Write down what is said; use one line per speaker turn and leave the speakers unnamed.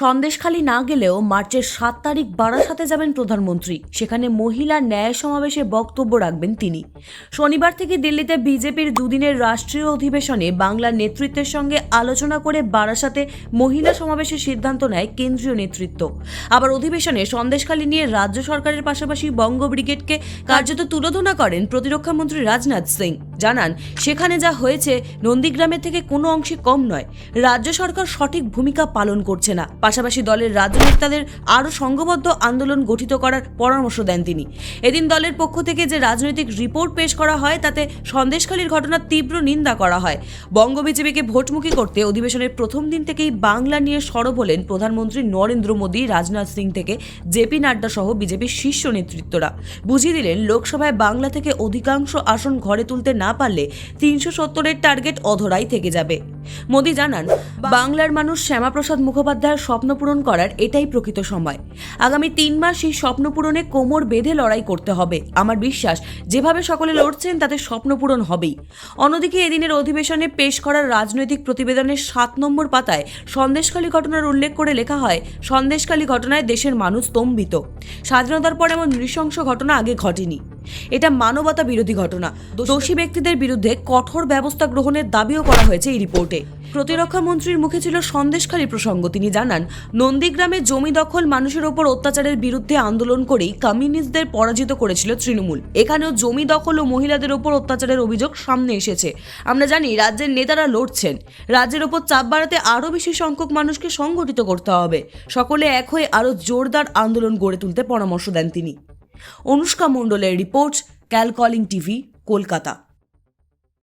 সন্দেশখালী না গেলেও মার্চের সাত তারিখ বারাসাতে যাবেন প্রধানমন্ত্রী। সেখানে মহিলা ন্যায় সমাবেশে বক্তব্য রাখবেন তিনি। শনিবার থেকে দিল্লিতে বিজেপির দুদিনের রাষ্ট্রীয় অধিবেশনে বাংলার নেতৃত্বের সঙ্গে আলোচনা করে বারাসাতে মহিলা সমাবেশের সিদ্ধান্ত নেয় কেন্দ্রীয় নেতৃত্ব। আবার অধিবেশনে সন্দেশখালী নিয়ে রাজ্য সরকারের পাশাপাশি বঙ্গ ব্রিগেডকে কার্যত তুলোধনা করেন প্রতিরক্ষা মন্ত্রী রাজনাথ সিং। জানান, সেখানে যা হয়েছে নন্দীগ্রামের থেকে কোনো অংশে কম নয়। রাজ্য সরকার সঠিক ভূমিকা পালন করছে না। পাশাপাশি দলের রাজ্য নেতাদের আরও সংঘবদ্ধ আন্দোলন গঠিত করার পরামর্শ দেন তিনি। এদিন দলের পক্ষ থেকে যে রাজনৈতিক রিপোর্ট পেশ করা হয়, তাতে সন্দেশখালীর ঘটনার তীব্র নিন্দা করা হয়। বঙ্গ বিজেপিকে ভোটমুখী করতে অধিবেশনের প্রথম দিন থেকেই বাংলা নিয়ে সরব হলেন প্রধানমন্ত্রী নরেন্দ্র মোদী, রাজনাথ সিং থেকে জেপি নাড্ডা সহ বিজেপির শীর্ষ নেতৃত্বরা। বুঝিয়ে দিলেন, লোকসভায় বাংলা থেকে অধিকাংশ আসন ঘরে তুলতে না পারলে তিনশো সত্তরের টার্গেট অধরাই থেকে যাবে। মোদী জানান, বাংলার মানুষ শ্যামাপ্রসাদ মুখোপাধ্যায়ের স্বপ্ন পূরণ করার এটাই প্রকৃত সময়। আগামী তিন মাস সেই স্বপ্ন পূরণে কোমর বেঁধে লড়াই করতে হবে। আমার বিশ্বাস, যেভাবে সকলে লড়ছেন, তাতে স্বপ্ন পূরণ হবেই। অন্যদিকে এদিনের অধিবেশনে পেশ করার রাজনৈতিক প্রতিবেদনের সাত নম্বর পাতায় সন্দেশখালী ঘটনার উল্লেখ করে লেখা হয়, সন্দেশখালী ঘটনায় দেশের মানুষ স্তম্ভিত। স্বাধীনতার পর এমন নৃশংস ঘটনা আগে ঘটেনি। এটা মানবতা বিরোধী ঘটনা। দোষী ব্যক্তিদের বিরুদ্ধে কঠোর ব্যবস্থা গ্রহণের দাবিও করা হয়েছে এই রিপোর্টে। প্রতিরক্ষা মন্ত্রীর মুখে ছিল সন্দেশখালী প্রসঙ্গ। তিনি জানান, নন্দীগ্রামে জমি দখল, মানুষের ওপর অত্যাচারের বিরুদ্ধে আন্দোলন করেই কমিউনিস্টদের পরাজিত করেছিল তৃণমূল। এখানেও জমি দখল ও মহিলাদের ওপর অত্যাচারের অভিযোগ সামনে এসেছে। আমরা জানি, রাজ্যের নেতারা লড়ছেন। রাজ্যের ওপর চাপ বাড়াতে আরও বেশি সংখ্যক মানুষকে সংগঠিত করতে হবে। সকলে এক হয়ে আরও জোরদার আন্দোলন গড়ে তুলতে পরামর্শ দেন তিনি। অনুষ্কা মণ্ডলের রিপোর্ট ক্যালকলিং টিভি কলকাতা।